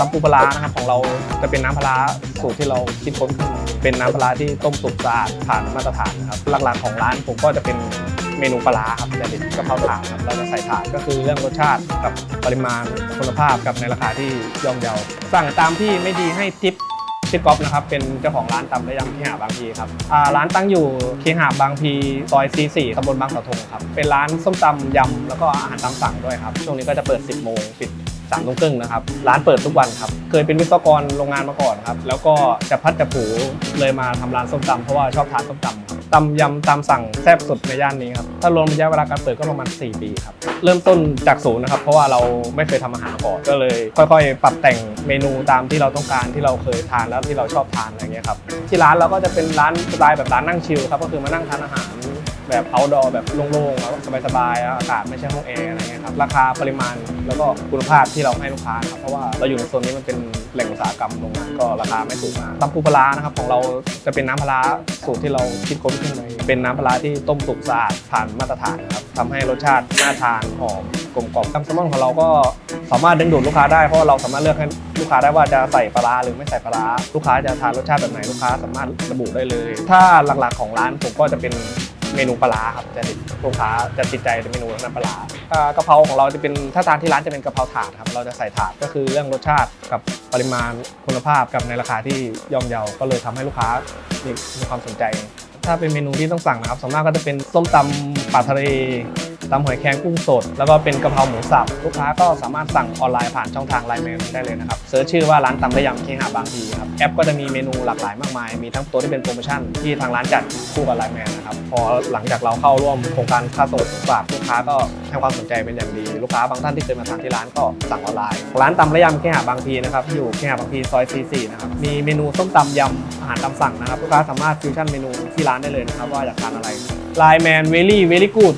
ตำปูปลานะครับของเราจะเป็นน้ำปลาสูตรที่เราคิดค้นขึ้นมาเป็นน้ำปลาที่ต้มสุกสะอาดผ่านมาตรฐานนะครับหลักๆของร้านผมก็จะเป็นเมนูปลาครับจะเป็นกะเพราถาดครับเราจะใส่ถาดก็คือเรื่องรสชาติกับปริมาณคุณภาพกับในราคาที่ย่อมเยาสั่งตามที่ไม่ดีให้ทิป ชื่อกอฟนะครับเป็นเจ้าของร้านตำและยำเคหะบางพีครับอ่าร้านตั้งอยู่เคหะบางพีซอย C4 ตำบลบางเสาธงครับเป็นร้านส้มตำยำแล้วก็อาหารตามสั่งด้วยครับช่วงนี้ก็จะเปิด 10 โมงปิด3ามทุ่มครึ่งนะครับร้านเปิดทุกวันครับเคยเป็นวิศวกรโรงงานมาก่อนครับแล้วก็จะพัดจะผูเลยมาทำร้านส้มตำเพราะว่าชอบทานส้มตำครับตำยำตามสั่งแซ่บสุดในย่านนี้ครับถ้ารวมระยะเวลาการเปิดก็ประมาณ 4 ปีครับเริ่มต้นจากศูนย์นะครับเพราะว่าเราไม่เคยทำอาหารมาก่อนก็เลย ค่อยๆ ปรับแต่ง เมนูตามที่เราต้องการที่เราเคยทานแล้วที่เราชอบทานอะไรเงี้ยครับที่ร้านเราก็จะเป็นร้านสไตล์แบบร้านนั่งชิลครับก็คือมานั่งทานอาหารแบบ outdoor แบบโล่งๆแล้วสบายๆอากาศไม่ใช่ห้องแอร์อะไรเงี้ยครับราคาปริมาณแล้วก็คุณภาพที่เราให้ลูกค้าครับเพราะว่าเราอยู่ในโซนนี้มันเป็นแหล่งอุตสาหกรรมโรงงานก็ราคาไม่ถูกมากตำปูปลาร้านะครับของเราจะเป็นน้ำปลาร้าสูตรที่เราคิดค้นขึ้นมาเป็นน้ำปลาร้าที่ต้มสุกสะอาดผ่านมาตรฐานครับทำให้รสชาติน่าทานหอมกลมกล่อมตำแซลมอนของเราก็ สามารถดึงดูดลูกค้าได้เพราะเราสามารถเลือกให้ลูกค้าได้ว่าจะใส่ปลาหรือไม่ใส่ปลาร้าลูกค้าจะทานรสชาติแบบไหนลูกค้าสามารถระบุได้เลย ถ้าหลักๆของร้านผมก็จะเป็นเมนูปลาร้าครับจะติดลูกค้าจะติดใจในเมนูน้ำปลาร้ากะเพราของเราจะเป็นถ้าทานที่ร้านจะเป็นกะเพราถาดครับเราจะใส่ถาดก็คือเรื่องรสชาติกับปริมาณคุณภาพกับในราคาที่ย่อมเยาก็เลยทำให้ลูกค้ามีมีความสนใจ ถ้าเป็นเมนูที่ต้องสั่งนะครับส่วนมากก็จะเป็นส้มตำปลาทะเล ตำหอยแครงกุ้งสด แล้วก็เป็นกะเพราหมูสับลูกค้าก็สามารถสั่งออนไลน์ผ่านช่องทางไลน์แมนได้เลยนะครับเซิร์ชชื่อว่าร้านตำระยำเคหะบางพีครับแอปก็จะมีเมนูหลากหลายมากมาย มีทั้งตัวที่เป็นโปรโมชั่นที่ทางร้านจัดคู่กับไลน์แมนนะครับพอหลังจากเราเข้าร่วมโครงการค่าส่งฝากลูกค้าก็ให้ความสนใจเป็นอย่างดีลูกค้าบางท่านที่เคยมาทานที่ร้านก็สั่งออนไลน์ร้านตำระยำเคหะบางพีนะครับอยู่เคหะบางพีซอย C4 นะครับมีเมนูส้มตำยำอาหารตามสั่งนะครับลูกค้าสามารถฟิวชั่นเมนูที่ร้านได้เลยนะครับว่าอยากทานอะไรไลน์แมนเวลี่เวลี่กูด